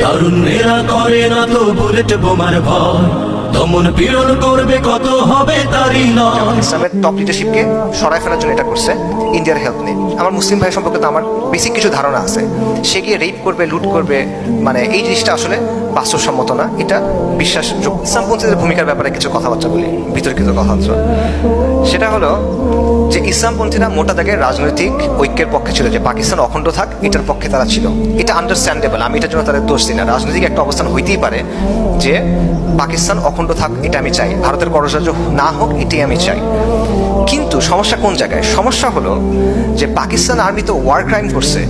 তারুণ্যেরা করে না তো বুলেট বোমার ভয়। দমন পীড়ন করবে কত হবে তারই নয়। ইসলামের টপ লিডারশিপকে সরাই ফেলার জন্য এটা করছে ইন্ডিয়ার হেল্প নেই আমার মুসলিম ভাই সম্পর্কে তো আমার বেসিক কিছু ধারণা আছে। সে গিয়ে রেপ করবে লুট করবে মানে এই জিনিসটা আসলে বাস্তবসম্মত না। এটা বিশ্বাসযোগ্য। ইসলামপন্থীদের ভূমিকার ব্যাপারে কিছু কথাবার্তা বলি, বিতর্কিত কথাবার্তা। সেটা হলো যে ইসলামপন্থীরা মোটা দাগের রাজনৈতিক ঐক্যের পক্ষে ছিল, যে পাকিস্তান অখণ্ড থাক, এটার পক্ষে তারা ছিল। এটা আন্ডারস্ট্যান্ডেবল আমি এটার জন্য তাদের দোষ দিই না। রাজনৈতিক একটা অবস্থান হইতেই পারে যে পাকিস্তান অখণ্ড থাক, এটা আমি চাই। ভারতের কররাজ্য না হোক এটি আমি চাই। কিন্তু সমস্যা কোন জায়গায়? সমস্যা হলো যে পাকিস্তান আর্মি তো ওয়ার ক্রাইম করছে,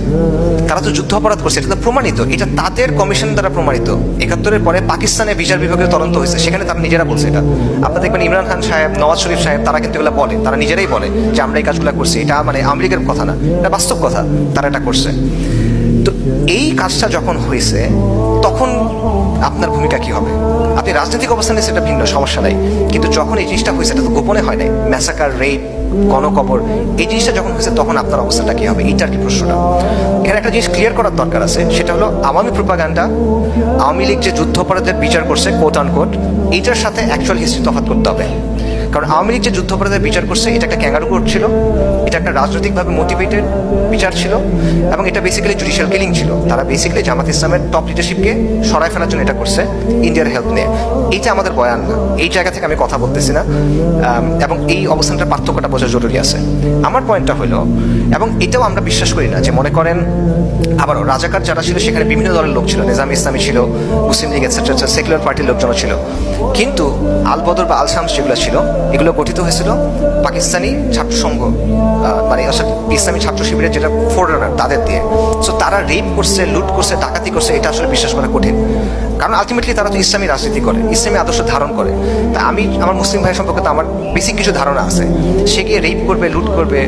তারা তো যুদ্ধ অপরাধ করছে, এটা তো প্রমাণিত, এটা তাদের কমিশন দ্বারা প্রমাণিত। একাত্তরের পরে পাকিস্তানের বিচার বিভাগের তদন্ত হয়েছে, সেখানে তারা নিজেরা বলছে এটা। আপনারা দেখবেন ইমরান খান সাহেব, নওয়াজ শরীফ সাহেব, তারা কিন্তু এগুলো বলে, তারা নিজেরাই বলে যে আমরা এই কাজগুলো করছি, এটা মানে আমেরিকার কথা না, এটা বাস্তব কথা, তারা এটা করছে। তো এই কাজটা যখন হয়েছে, তখন আপনার ভূমিকা কি হবে? আপনি রাজনৈতিক অবস্থানে সেটা ভিন্ন, সমস্যা নাই। কিন্তু যখন এই জিনিসটা হয়েছে, এটা তো গোপনে হয় নাই। ম্যাসাকার, রেপ, গণকবর, এই জিনিসটা যখন হয়েছে, তখন আপনার অবস্থাটা কি হবে? এইটার কি প্রশ্নটা? এখানে একটা জিনিস ক্লিয়ার করার দরকার আছে, সেটা হলো আওয়ামী প্রোপাগান্ডা আওয়ামী লীগ যে যুদ্ধ অপরাধের বিচার করছে কোট আন কোট এইটার সাথে অ্যাকচুয়াল হিস্ট্রি তফাত করতে হবে। কারণ আওয়ামী লীগ যে যুদ্ধ অপরাধের বিচার করছে, এটা একটা ক্যাঙ্গারু কোর্ট ছিল, এটা একটা রাজনৈতিকভাবে মোটিভেটেড বিচার ছিল, এবং এটা বেসিক্যালি জুডিশিয়াল কিলিং ছিল। তারা বেসিক্যালি জামাত ইসলামের টপ লিডারশিপকে সরাই ফেলার জন্য এটা করছে ইন্ডিয়ার হেল্প নিয়ে। এইটা আমাদের বয়ান না। এই জায়গা থেকে আমি কথা বলতেছি না। এবং এই অবস্থানটার পার্থক্যটা বোঝা জরুরি আছে। আমার পয়েন্টটা হলো, এবং এটাও আমরা বিশ্বাস করি না যে মনে করেন, আবারও রাজাকার যারা ছিল, সেখানে বিভিন্ন দলের লোক ছিল, নিজাম ইসলামী ছিল, মুসলিম লীগ এটসেট্রা সেকুলার পার্টির লোকজনও ছিল। কিন্তু আলবদর বা আল শামস যেগুলো ছিল এগুলো গঠিত হয়েছিল পাকিস্তানি ছাত্র সংঘ মানে ইসলামী ছাত্র শিবিরের যেটা ফোরার তাদের দিয়ে। সো তারা রেপ করছে, লুট করছে, ডাকাতি করছে, এটা আসলে বিশ্বাস করা কঠিন। কারণ আলটিমেটলি তারা তো ইসলামী রাজনীতি করে, ইসলামী আদর্শ ধারণ করে। তা আমি, আমার মুসলিম ভাই সম্পর্কে তো আমার বেসিক কিছু ধারণা আছে। সে গিয়ে রেপ করবে লুট করবে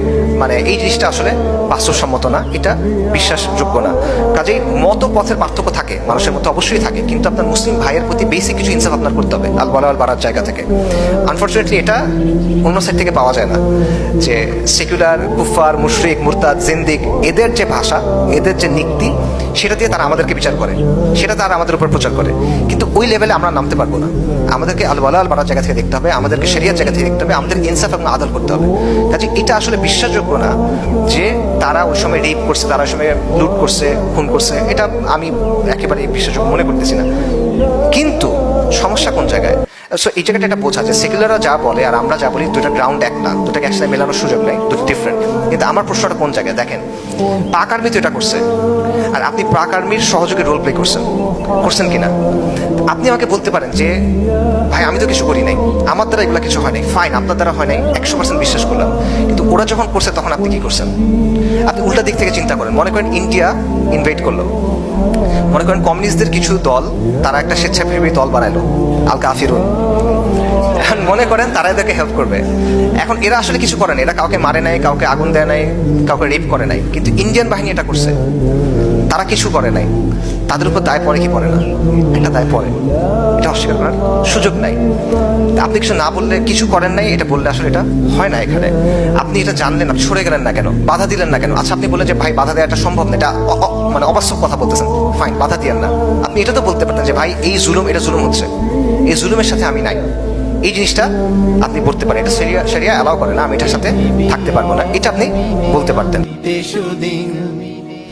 মানে এই জিনিসটা আসলে বাস্তবসম্মত না, এটা বিশ্বাসযোগ্য না। কাজেই মত পথের পার্থক্য থাকে, মানুষের মধ্যে অবশ্যই থাকে, কিন্তু আপনার মুসলিম ভাইয়ের প্রতি বেসিক কিছু ইনসাফ আপনার করতে হবে আল বলাল বাড়ার জায়গা থেকে। আনফর্চুনেটলি এটা অন্য সাইড থেকে পাওয়া যায় না, যে সেকুলার কুফার মুশরিক, মুরতাদ, জিন্দিক, এদের যে ভাষা, এদের যে নীতি সেটা দিয়ে তারা আমাদেরকে বিচার করে। সেটা তারা আমাদের উপর প্রচার করে। কিন্তু ওই লেভেলে আমরা নামতে পারব না। আমাদেরকে আল বলাল বাড়ার জায়গা থেকে দেখতে হবে, আমাদেরকে সেরিয়ার জায়গা থেকে দেখতে হবে, আমাদের ইনসাফ এবং আদল করতে হবে। কাজে এটা আসলে বিশ্বাসযোগ্য না যে তারা ওই সময় রেপ করছে, তারা ওই সময় লুট করছে, খুন করছে। এটা আমি একেবারে বিশ্বাসযোগ্য মনে করতেছি না। কিন্তু সমস্যা কোন জায়গায়? সো এই জায়গাটা একটা বোঝা যে সেকুলাররা যা বলে আর আমরা যা বলি দুটা গ্রাউন্ড এক না। দুটাকে একসাথে মেলানোর সুযোগ নেই, দুটো ডিফারেন্ট কিন্তু আমার প্রশ্নটা কোন জায়গায়? দেখেন, পাক আর্মি তো এটা করছে। আর আপনি পাক আর্মির সহযোগী রোল প্লে করছেন। করছেন কিনা? আপনি আমাকে বলতে পারেন যে, ভাই, আমি তো কিছু করি নাই। আমার দ্বারা এগুলো কিছু হয় নাই। ফাইন আপনার দ্বারা হয় নাই। একশো পার্সেন্ট বিশ্বাস করলাম। কিন্তু ওরা যখন করছে, তখন আপনি কি করছেন? আপনি উল্টা দিক থেকে চিন্তা করেন। মনে করেন ইন্ডিয়া ইনভাইট করল। মনে করেন কমিউনিস্টদের কিছু দল, তারা একটা স্বেচ্ছাসেবী দল বানাইলো আল কাফিরুন এখন মনে করেন তারাই তাকে হেল্প করবে। এখন এরা আসলে কিছু করে এরা কাউকে মারে নাই, কাউকে আগুন দেয় নাই, কাউকে রেপ করে নাই। কিন্তু ইন্ডিয়ান বাহিনী এটা করছে। তারা কিছু করে নাই। তাদের উপর দায় পড়ে কি পড়ে না? এটা দায় পড়ে। এটা অস্বীকার করার সুযোগ নাই। আপনি কিছু না বললে, কিছু করেন নাই, এটা বললে আসলে এটা হয় না এখানে। আপনি এটা জানলেন, আপনি সরে গেলেন না কেন? বাধা দিলেন না কেন? আচ্ছা আপনি বললেন যে, ভাই, বাধা দেওয়াটা সম্ভব না। এটা মানে অবাস্তব কথা বলতেছেন। ফাইন বাধা দিয়েন না। আপনি এটা তো বলতে পারতেন যে, ভাই, এই জুলুম, এটা জুলুম হচ্ছে। এই জুলুমের সাথে আমি নাই। এই জিনিসটা আপনি বলতে পারেন। এটা সেরিয়া সেরিয়া অ্যালাউ করে না, আমি এটার সাথে থাকতে পারব না। এটা আপনি বলতে পারতেন।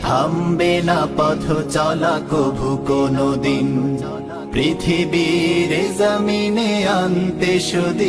থামবে না পথ, চলা কভু কোনো দিন পৃথিবীর জমিনে আনতে সুদিন